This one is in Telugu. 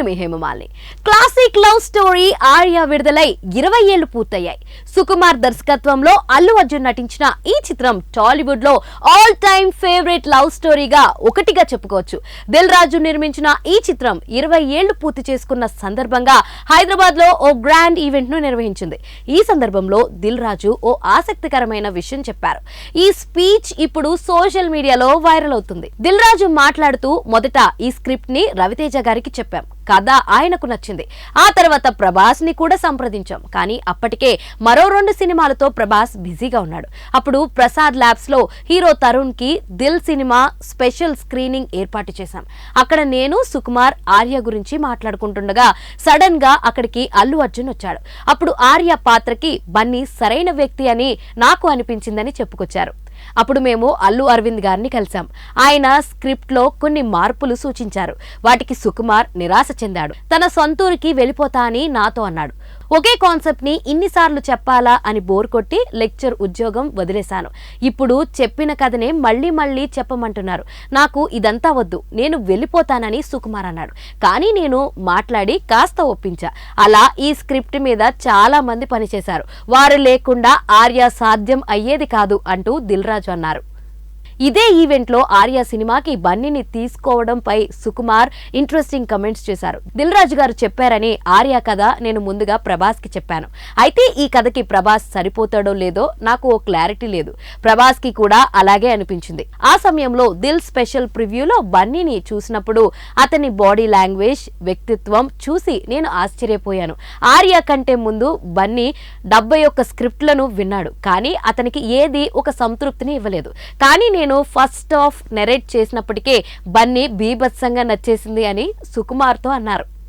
నేను మీ Hemamali classic love story Arya విడుదలై ఇరవై ఏళ్ళు పూర్తయ్యాయి. సుకుమార్ దర్శకత్వంలో అల్లు అర్జున్ నటించిన ఈ చిత్రం టాలీవుడ్లో ఆల్ టైమ్ ఫేవరెట్ లవ్ స్టోరీగా ఒకటిగా చెప్పుకోవచ్చు. దిల్ రాజు నిర్మించిన ఈ చిత్రం ఇరవై ఏళ్ళు పూర్తి చేసుకున్న సందర్భంగా హైదరాబాద్లో ఓ గ్రాండ్ ఈవెంట్ను నిర్వహించింది. ఈ సందర్భంలో దిల్ రాజు ఓ ఆసక్తికరమైన విషయం చెప్పారు. ఈ స్పీచ్ ఇప్పుడు సోషల్ మీడియాలో వైరల్ అవుతుంది. దిల్ రాజు మాట్లాడుతూ మొదట ఈ స్క్రిప్ట్ని రవితేజ గారికి చెప్పాం. కథ ఆయనకు నచ్చింది. ఆ తర్వాత ప్రభాస్ని కూడా సంప్రదించాం. కానీ అప్పటికే మరో రెండు సినిమాలతో ప్రభాస్ బిజీగా ఉన్నాడు. అప్పుడు ప్రసాద్ ల్యాబ్స్లో హీరో తరుణ్కి దిల్ సినిమా స్పెషల్ స్క్రీనింగ్ ఏర్పాటు చేశాం. అక్కడ నేను సుకుమార్ ఆర్య గురించి మాట్లాడుకుంటుండగా సడన్గా అక్కడికి అల్లు అర్జున్ వచ్చాడు. అప్పుడు ఆర్య పాత్రకి బన్నీ సరైన వ్యక్తి అని నాకు అనిపించిందని చెప్పుకొచ్చారు. అప్పుడు మేము అల్లు అరవింద్ గారిని కలిసాం ఆయన స్క్రిప్ట్లో కొన్ని మార్పులు సూచించారు. వాటికి సుకుమార్ నిరాశ చెందాడు. తన సొంతూరికి వెళ్ళిపోతా అని నాతో అన్నాడు. ఒకే కాన్సెప్ట్ని ఇన్నిసార్లు చెప్పాలా అని బోర్ కొట్టి లెక్చర్ ఉద్యోగం వదిలేశాను. ఇప్పుడు చెప్పిన కథనే మళ్ళీ మళ్ళీ చెప్పమంటున్నారు. నాకు ఇదంతా వద్దు. నేను వెళ్ళిపోతానని సుకుమార్ అన్నాడు. కానీ నేను మాట్లాడి కాస్త ఒప్పించా. అలా ఈ స్క్రిప్ట్ మీద చాలా మంది పనిచేశారు. వారు లేకుండా ఆర్య సాధ్యం అయ్యేది కాదు అంటూ దిల్ రాజు అన్నారు. ఇదే ఈవెంట్లో ఆర్యా ఆర్య సినిమాకి బన్నీని తీసుకోవడంపై సుకుమార్ ఇంట్రెస్టింగ్ కమెంట్స్ చేశారు. దిల్ రాజు గారు చెప్పారని ఆర్య కథ నేను ముందుగా ప్రభాస్కి చెప్పాను. అయితే ఈ కథకి ప్రభాస్ సరిపోతాడో లేదో నాకు ఓ క్లారిటీ లేదు. ప్రభాస్కి కూడా అలాగే అనిపించింది. ఆ సమయంలో దిల్ స్పెషల్ ప్రివ్యూలో బన్నీని చూసినప్పుడు అతని బాడీ లాంగ్వేజ్ వ్యక్తిత్వం చూసి నేను ఆశ్చర్యపోయాను. ఆర్య కంటే ముందు బన్నీ డెబ్బై ఒక్క స్క్రిప్ట్లను విన్నాడు. కానీ అతనికి ఏది ఒక సంతృప్తిని ఇవ్వలేదు. కానీ నేను ఫస్ట్ ఆఫ్ నెరేట్ చేసినప్పటికే బన్నీ బీభత్సంగా నచ్చేసింది అని సుకుమార్తో అన్నారు.